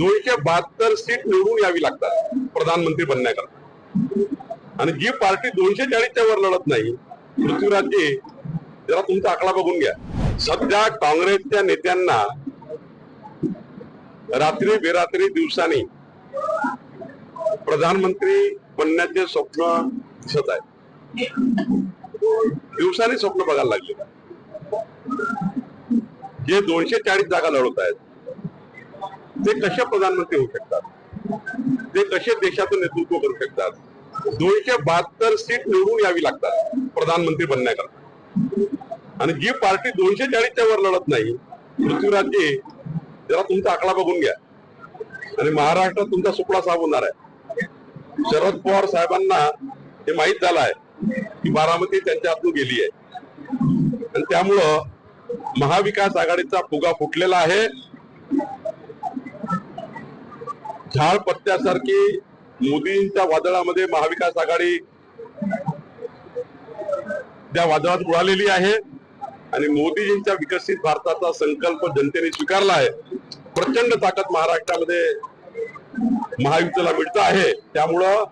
दोनशे बहात्तर सीट निवडून यावी लागतात प्रधानमंत्री बनण्याकरता. आणि जी पार्टी दोनशे चाळीसच्या वर लढत नाही पृथ्वीराजजी जरा तुमचा आकडा बघून घ्या. सध्या काँग्रेसच्या नेत्यांना रात्री बेरात्री दिवसांनी प्रधानमंत्री बनण्याचे स्वप्न दिसत आहे दिवसांनी स्वप्न बघायला लागले. जे दोनशे चाळीस जागा लढवत आहेत ते कसे प्रधानमंत्री होऊ शकतात? ते कसे देशाचं नेतृत्व करू शकतात? दोनशे बहात्तर सीट निवडून यावी लागतात प्रधानमंत्री बनण्याकरता. आणि जी पार्टी दोनशे चाळीसच्या वर लढत नाही पृथ्वीराजजी जरा तुमचा आकडा बघून घ्या. आणि महाराष्ट्रात तुमचा सुपडा साफ होणार आहे. शरद पवार साहेबांना हे माहीत झालं आहे की बारामती त्यांच्या हातून गेली आहे. आणि त्यामुळं महाविकास आघाडीचा फुगा फुटलेला आहे. झाड पत्त्यासारखी मोदींच्या वादळामध्ये महाविकास आघाडी त्या वादळात उडालेली आहे आणि मोदीजींच्या विकसित भारताचा संकल्प जनतेने स्वीकारला आहे. प्रचंड ताकद महाराष्ट्रामध्ये महायुतीला मिळत आहे. त्यामुळं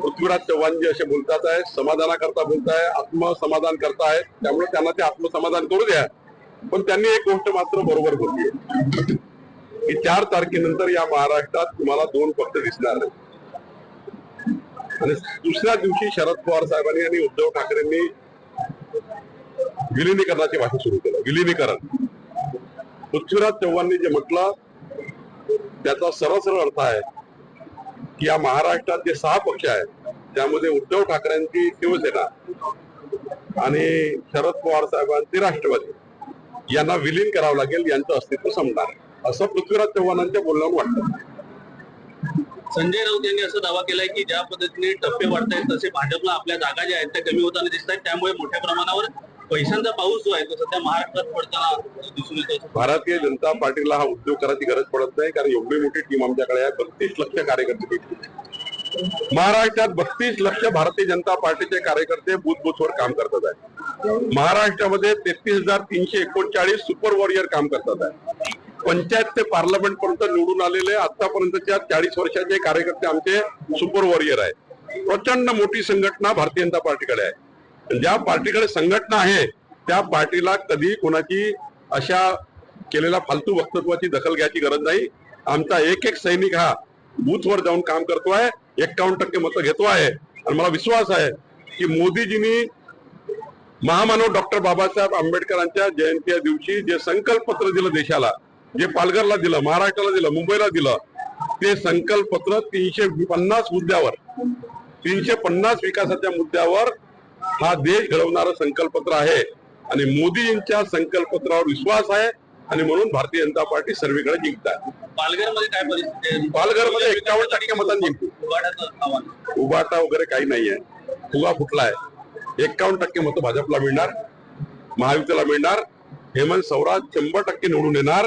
पृथ्वीराज चव्हाणजी असे बोलतात आहे समाधानाकरता बोलताय आत्मसमाधान करताय त्यामुळे त्यांना ते आत्मसमाधान करू द्या. पण त्यांनी एक गोष्ट मात्र बरोबर बोलली आहे. की चार तारखेनंतर या महाराष्ट्रात तुम्हाला दोन पक्ष दिसणार आहेत. आणि दुसऱ्या दिवशी शरद पवार साहेबांनी आणि उद्धव ठाकरेंनी विलिनीकरणाची भाषा सुरू केलं. विलिनीकरण. पृथ्वीराज चव्हाणनी जे म्हटलं त्याचा सरळ सरळ अर्थ आहे की या महाराष्ट्रात जे सहा पक्ष आहेत त्यामध्ये उद्धव ठाकरेंची शिवसेना आणि शरद पवार साहेबांची राष्ट्रवादी. यांना विलीन करावं लागेल यांचं अस्तित्व संपणार असं पृथ्वीराज चव्हाणांच्या बोलण्यावर वाटतं. संजय राऊत यांनी असं दावा केलाय की ज्या पद्धतीने टप्पे वाढत आहेत तसे भाजपला आपल्या जागा ज्या आहेत त्या कमी होताना दिसत आहेत त्यामुळे मोठ्या प्रमाणावर पैशांचा पाऊस जो आहे तो सध्या महाराष्ट्रात पडताना दिसून येतो भारतीय जनता पार्टीला हा उद्योग करायची गरज पडत नाही कारण एवढी मोठी टीम आमच्याकडे आहे बत्तीस लक्ष कार्यकर्ते महाराष्ट्रात बत्तीस लक्ष भारतीय जनता पार्टीचे कार्यकर्ते बुथ बुथवर काम करतात आहे. महाराष्ट्रामध्ये तेहतीस हजार तीनशे एकोणचाळीस सुपर वॉरियर काम करतात आहे. पंचायत ते पार्लमेंट पर्यंत निवडून आलेले आतापर्यंतच्या चाळीस वर्षाचे कार्यकर्ते आमचे सुपर वॉरियर आहे प्रचंड मोठी संघटना भारतीय जनता पार्टीकडे आहे. ज्या पार्टीकडे संघटना आहे त्या पार्टीला कधी कोणाची अशा केलेल्या फालतू वक्तव्याची दखल घ्यायची गरज नाही. आमचा एक एक सैनिक हा बूथवर जाऊन काम करतो आहे एक्कावन्न टक्के मतं घेतो आहे आणि मला विश्वास आहे की मोदीजींनी महामानव डॉक्टर बाबासाहेब आंबेडकरांच्या जयंतीच्या दिवशी जे संकल्पत्र दिलं देशाला जे पालघरला दिलं महाराष्ट्राला दिलं मुंबईला दिलं ते संकल्पपत्र तीनशे पन्नास मुद्द्यावर तीनशे पन्नास विकासाच्या मुद्द्यावर हा देश घडवणारं संकल्पपत्र आहे. आणि मोदीजींच्या संकल्पपत्रावर विश्वास आहे. आणि म्हणून भारतीय जनता पार्टी सर्वीकडे जिंकत आहे. पालघरमध्ये काय परिस्थिती आहे? पालघरमध्ये एक्कावन्न टक्के मतांनी जिंकू. उघाड्याचं आव्हान. उभाटा वगैरे काही नाहीये फुगा फुटलाय. एक्कावन्न टक्के मतं भाजपला मिळणार महायुतीला मिळणार हेमंत सवराज शंभर टक्के निवडून येणार.